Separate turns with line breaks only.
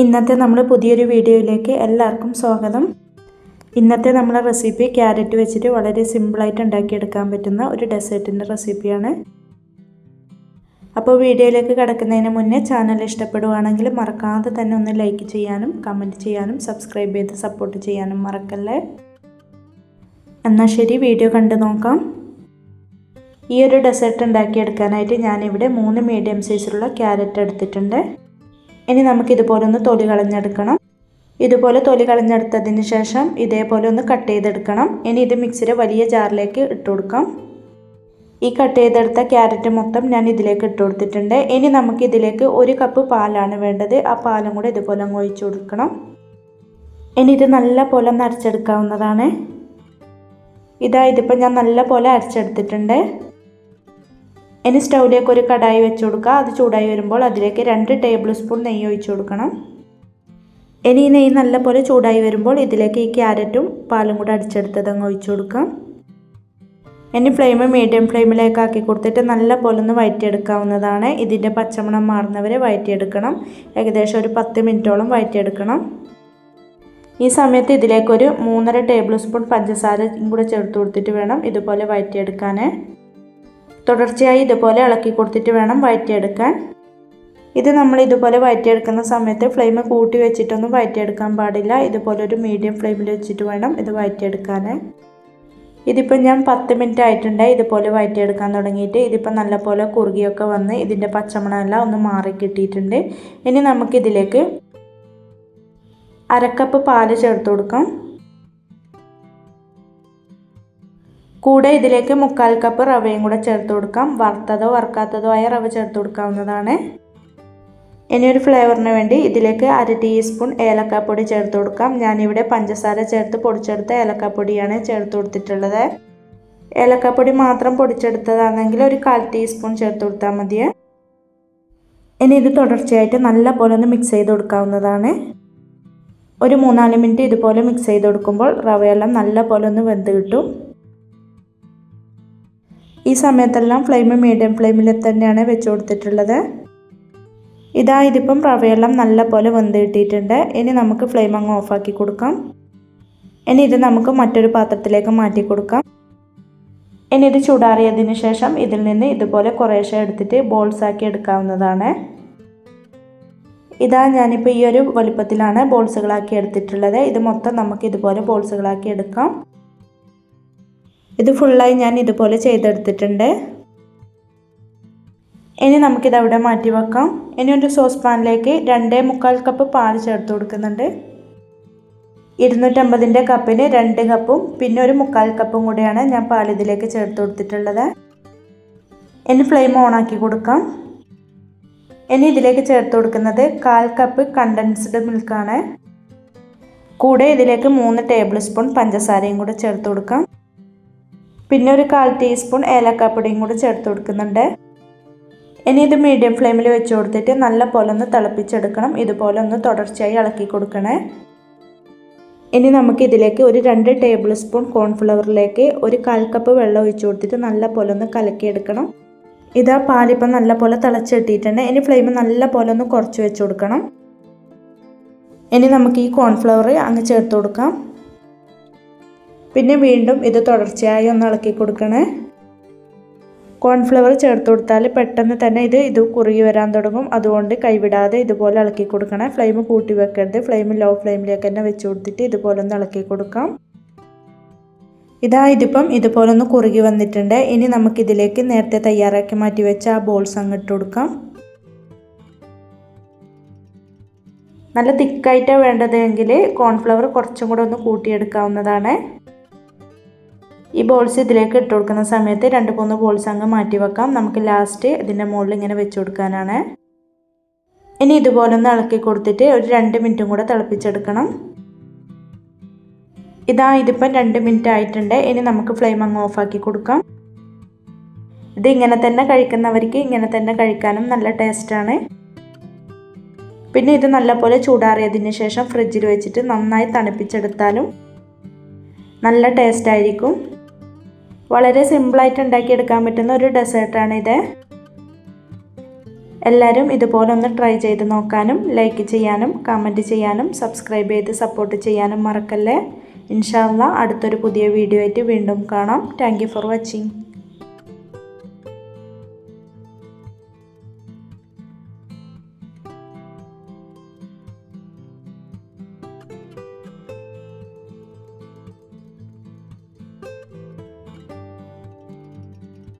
ഇന്നത്തെ നമ്മൾ പുതിയൊരു വീഡിയോയിലേക്ക് എല്ലാവർക്കും സ്വാഗതം. ഇന്നത്തെ നമ്മളെ റെസിപ്പി ക്യാരറ്റ് വെച്ചിട്ട് വളരെ സിമ്പിളായിട്ട് ഉണ്ടാക്കിയെടുക്കാൻ പറ്റുന്ന ഒരു ഡെസേർട്ടിന്റെ റെസിപ്പിയാണ്. അപ്പോൾ വീഡിയോയിലേക്ക് കിടക്കുന്നതിന് മുന്നേ ചാനൽ ഇഷ്ടപ്പെടുവാണെങ്കിൽ മറക്കാതെ തന്നെ ഒന്ന് ലൈക്ക് ചെയ്യാനും കമന്റ് ചെയ്യാനും സബ്സ്ക്രൈബ് ചെയ്ത് സപ്പോർട്ട് ചെയ്യാനും മറക്കല്ലേ? എന്നാൽ ശരി വീഡിയോ കണ്ടു നോക്കാം. ഈ ഒരു ഡെസേർട്ട് ഉണ്ടാക്കിയെടുക്കാനായിട്ട് ഞാനിവിടെ മൂന്ന് മീഡിയം സൈസിലുള്ള ക്യാരറ്റ് എടുത്തിട്ടുണ്ട്. ഇനി നമുക്ക് ഇതുപോലെ ഒന്ന് തൊലി കളഞ്ഞെടുക്കണം. ഇതുപോലെ തൊലി കളഞ്ഞെടുത്തതിന് ശേഷം ഇതേപോലെ ഒന്ന് കട്ട് ചെയ്തെടുക്കണം. ഇനി ഇത് മിക്സിയുടെ വലിയ ജാറിലേക്ക് ഇട്ട് കൊടുക്കാം. ഈ കട്ട് ചെയ്തെടുത്ത ക്യാരറ്റ് മൊത്തം ഞാൻ ഇതിലേക്ക് ഇട്ട് കൊടുത്തിട്ടുണ്ട്. ഇനി നമുക്ക് ഇതിലേക്ക് ഒരു കപ്പ് പാലാണ് വേണ്ടത്. ആ പാലും കൂടെ ഇതുപോലെ അങ്ങ് ഒഴിച്ചു കൊടുക്കണം. ഇനി ഇത് നല്ല പോലെ ഒന്ന് അരച്ചെടുക്കാവുന്നതാണ്. ഇതാ ഇതിപ്പോൾ ഞാൻ നല്ല പോലെ അരച്ചെടുത്തിട്ടുണ്ട്. ഇനി സ്റ്റൗവിലേക്ക് ഒരു കടായി വെച്ച് കൊടുക്കുക. അത് ചൂടായി വരുമ്പോൾ അതിലേക്ക് രണ്ട് ടേബിൾ സ്പൂൺ നെയ്യ് ഒഴിച്ചു കൊടുക്കണം. ഇനി ഈ നെയ്യ് നല്ലപോലെ ചൂടായി വരുമ്പോൾ ഇതിലേക്ക് ഈ ക്യാരറ്റും പാലും കൂടെ അടിച്ചെടുത്തത് അങ്ങ് ഒഴിച്ചു കൊടുക്കാം. ഇനി ഫ്ലെയിം മീഡിയം ഫ്ലെയിമിലേക്ക് ആക്കി കൊടുത്തിട്ട് നല്ല പോലെ ഒന്ന് വഴറ്റിയെടുക്കാവുന്നതാണ് ഇതിന്റെ പച്ചമണം മാറുന്നവരെ വഴറ്റിയെടുക്കണം ഏകദേശം ഒരു പത്ത് മിനിറ്റോളം വഴറ്റിയെടുക്കണം ഈ സമയത്ത് ഇതിലേക്കൊരു മൂന്നര ടേബിൾ സ്പൂൺ പഞ്ചസാരയും കൂടെ ചേർത്ത് കൊടുത്തിട്ട് വേണം ഇതുപോലെ വഴറ്റിയെടുക്കാൻ തുടർച്ചയായി ഇതുപോലെ ഇളക്കി കൊടുത്തിട്ട് വേണം വഴറ്റിയെടുക്കാൻ ഇത് നമ്മൾ ഇതുപോലെ വഴറ്റിയെടുക്കുന്ന സമയത്ത് ഫ്ലെയിം കൂട്ടി വെച്ചിട്ടൊന്നും വഴറ്റിയെടുക്കാൻ പാടില്ല. ഇതുപോലെ ഒരു മീഡിയം ഫ്ലെയിമിൽ വെച്ചിട്ട് വേണം ഇത് വഴറ്റിയെടുക്കാൻ ഇതിപ്പോൾ ഞാൻ പത്ത് മിനിറ്റ് ആയിട്ടുണ്ട് ഇതുപോലെ വഴറ്റിയെടുക്കാൻ തുടങ്ങിയിട്ട്. ഇതിപ്പോൾ നല്ലപോലെ കുറുകിയൊക്കെ വന്ന് ഇതിന്റെ പച്ചമണമെല്ലാം ഒന്ന് മാറി കിട്ടിയിട്ടുണ്ട്. ഇനി നമുക്കിതിലേക്ക് അരക്കപ്പ് പാൽ ചേർത്ത് കൊടുക്കാം. കൂടെ ഇതിലേക്ക് മുക്കാൽ കപ്പ് റവയും കൂടെ ചേർത്ത് കൊടുക്കാം. വറുത്തതോ വറുക്കാത്തതോ ആയ റവ ചേർത്ത് കൊടുക്കാവുന്നതാണ്. ഇനി ഒരു ഫ്ലേവറിന് വേണ്ടി ഇതിലേക്ക് അര ടീസ്പൂൺ ഏലക്കാപ്പൊടി ചേർത്ത് കൊടുക്കാം. ഞാനിവിടെ പഞ്ചസാര ചേർത്ത് പൊടിച്ചെടുത്ത ഏലക്കാപ്പൊടിയാണ് ചേർത്ത് കൊടുത്തിട്ടുള്ളത്. ഏലക്കാപ്പൊടി മാത്രം പൊടിച്ചെടുത്തതാണെങ്കിൽ ഒരു കാൽ ടീസ്പൂൺ ചേർത്ത് കൊടുത്താൽ മതി ഇനി ഇത് തുടർച്ചയായിട്ട് നല്ല പോലെ ഒന്ന് മിക്സ് ചെയ്ത് കൊടുക്കാവുന്നതാണ്. ഒരു മൂന്നാൽ മിനിറ്റ് ഇതുപോലെ മിക്സ് ചെയ്ത് കൊടുക്കുമ്പോൾ റവയെല്ലാം നല്ല പോലെ ഒന്ന് വെന്ത് കിട്ടും. ഈ സമയത്തെല്ലാം ഫ്ലെയിം മീഡിയം ഫ്ലെയിമിൽ തന്നെയാണ് വെച്ച് കൊടുത്തിട്ടുള്ളത്. ഇതാ ഇതിപ്പം റവയെല്ലാം നല്ല പോലെ വെന്ത് കിട്ടിയിട്ടുണ്ട് ഇനി നമുക്ക് ഫ്ലെയിം അങ്ങ് ഓഫാക്കി കൊടുക്കാം. ഇനി ഇത് നമുക്ക് മറ്റൊരു പാത്രത്തിലേക്ക് മാറ്റി കൊടുക്കാം. ഇനി ഇത് ചൂടാറിയതിന് ശേഷം ഇതിൽ നിന്ന് ഇതുപോലെ കുറേശ്ശെ എടുത്തിട്ട് ബോൾസ് ആക്കി എടുക്കാവുന്നതാണ്. ഇതാ ഞാനിപ്പോൾ ഈ ഒരു വലുപ്പത്തിലാണ് ബോൾസുകളാക്കി എടുത്തിട്ടുള്ളത്. ഇത് മൊത്തം നമുക്ക് ഇതുപോലെ ബോൾസുകളാക്കി എടുക്കാം. ഇത് ഫുള്ളായി ഞാൻ ഇതുപോലെ ചെയ്തെടുത്തിട്ടുണ്ട്. ഇനി നമുക്കിത് അവിടെ മാറ്റി വെക്കാം. ഇനി ഒരു സോസ് പാനിലേക്ക് രണ്ടേ മുക്കാൽ കപ്പ് പാൽ ചേർത്ത് കൊടുക്കുന്നുണ്ട്. ഇരുന്നൂറ്റമ്പതിന്റെ കപ്പിന് രണ്ട് കപ്പും പിന്നെ ഒരു മുക്കാൽ കപ്പും കൂടിയാണ് ഞാൻ പാൽ ഇതിലേക്ക് ചേർത്ത് കൊടുത്തിട്ടുള്ളത്. ഇനി ഫ്ലെയിം ഓണാക്കി കൊടുക്കാം. ഇനി ഇതിലേക്ക് ചേർത്ത് കൊടുക്കുന്നത് കാൽ കപ്പ് കണ്ടൻസ്ഡ് മിൽക്കാണ് കൂടെ ഇതിലേക്ക് മൂന്ന് ടേബിൾ സ്പൂൺ പഞ്ചസാരയും കൂടെ ചേർത്ത് കൊടുക്കാം. പിന്നെ ഒരു കാൽ ടീസ്പൂൺ ഏലക്കാപ്പൊടിയും കൂടി ചേർത്ത് കൊടുക്കുന്നുണ്ട്. ഇനി ഇത് മീഡിയം ഫ്ലെയിമിൽ വെച്ച് കൊടുത്തിട്ട് നല്ല പോലെ ഒന്ന് തിളപ്പിച്ചെടുക്കണം. ഇതുപോലെ ഒന്ന് തുടർച്ചയായി ഇളക്കി കൊടുക്കണേ. ഇനി നമുക്ക് ഇതിലേക്ക് ഒരു രണ്ട് ടേബിൾ സ്പൂൺ കോൺഫ്ലവറിലേക്ക് ഒരു കാൽ കപ്പ് വെള്ളം ഒഴിച്ചു കൊടുത്തിട്ട് നല്ല പോലെ ഒന്ന് കലക്കിയെടുക്കണം. ഇതാ പാലിപ്പം നല്ല പോലെ തിളച്ചിട്ടിട്ടുണ്ട്. ഇനി ഫ്ലെയിം നല്ല പോലെ ഒന്ന് കുറച്ച് വെച്ച് കൊടുക്കണം. ഇനി നമുക്ക് ഈ കോൺഫ്ലവർ അങ്ങ് ചേർത്ത് കൊടുക്കാം. പിന്നെ വീണ്ടും ഇത് തുടർച്ചയായി ഒന്ന് ഇളക്കി കൊടുക്കണേ. കോൺഫ്ലവർ ചേർത്ത് കൊടുത്താൽ പെട്ടെന്ന് തന്നെ ഇത് ഇത് കുറുകി വരാൻ തുടങ്ങും. അതുകൊണ്ട് കൈവിടാതെ ഇതുപോലെ ഇളക്കി കൊടുക്കണേ. ഫ്ലെയിം കൂട്ടി വെക്കരുത്. ഫ്ലെയിം ലോ ഫ്ലെയിമിലേക്ക് തന്നെ വെച്ച് കൊടുത്തിട്ട് ഇതുപോലെ ഒന്ന് ഇളക്കി കൊടുക്കാം. ഇതാ ഇതിപ്പം ഇതുപോലെ ഒന്ന് കുറുകി വന്നിട്ടുണ്ട്. ഇനി നമുക്കിതിലേക്ക് നേരത്തെ തയ്യാറാക്കി മാറ്റി വെച്ച ആ ബോൾസ് അങ്ങിട്ട് കൊടുക്കാം. നല്ല തിക്കായിട്ടാണ് വേണ്ടതെങ്കിൽ കോൺഫ്ലവർ കുറച്ചും കൂടെ ഒന്ന് കൂട്ടിയെടുക്കാവുന്നതാണ്. ഈ ബോൾസ് ഇതിലേക്ക് ഇട്ട് കൊടുക്കുന്ന സമയത്ത് രണ്ട് മൂന്ന് ബോൾസ് അങ്ങ് മാറ്റി വെക്കാം. നമുക്ക് ലാസ്റ്റ് ഇതിന്റെ മുകളിൽ ഇങ്ങനെ വെച്ച് കൊടുക്കാനാണ്. ഇനി ഇതുപോലെ ഒന്ന് ഇളക്കി കൊടുത്തിട്ട് ഒരു രണ്ട് മിനിറ്റും കൂടെ തിളപ്പിച്ചെടുക്കണം. ഇതാ ഇതിപ്പം രണ്ട് മിനിറ്റ് ആയിട്ടുണ്ട്. ഇനി നമുക്ക് ഫ്ലെയിം അങ്ങ് ഓഫാക്കി കൊടുക്കാം. ഇത് ഇങ്ങനെ തന്നെ കഴിക്കുന്നവർക്ക് ഇങ്ങനെ തന്നെ കഴിക്കാനും നല്ല ടേസ്റ്റാണ് പിന്നെ ഇത് നല്ലപോലെ ചൂടാറിയതിന് ശേഷം ഫ്രിഡ്ജിൽ വെച്ചിട്ട് നന്നായി തണുപ്പിച്ചെടുത്താലും നല്ല ടേസ്റ്റ് ആയിരിക്കും. വളരെ സിമ്പിളായിട്ട് ഉണ്ടാക്കിയെടുക്കാൻ പറ്റുന്ന ഒരു ഡെസേർട്ടാണിത്. എല്ലാവരും ഇതുപോലെ ഒന്ന് ട്രൈ ചെയ്ത് നോക്കാനും ലൈക്ക് ചെയ്യാനും കമന്റ് ചെയ്യാനും സബ്സ്ക്രൈബ് ചെയ്ത് സപ്പോർട്ട് ചെയ്യാനും മറക്കല്ലേ. ഇൻഷാല്ല അടുത്തൊരു പുതിയ വീഡിയോ ആയിട്ട് വീണ്ടും കാണാം. Thank for watching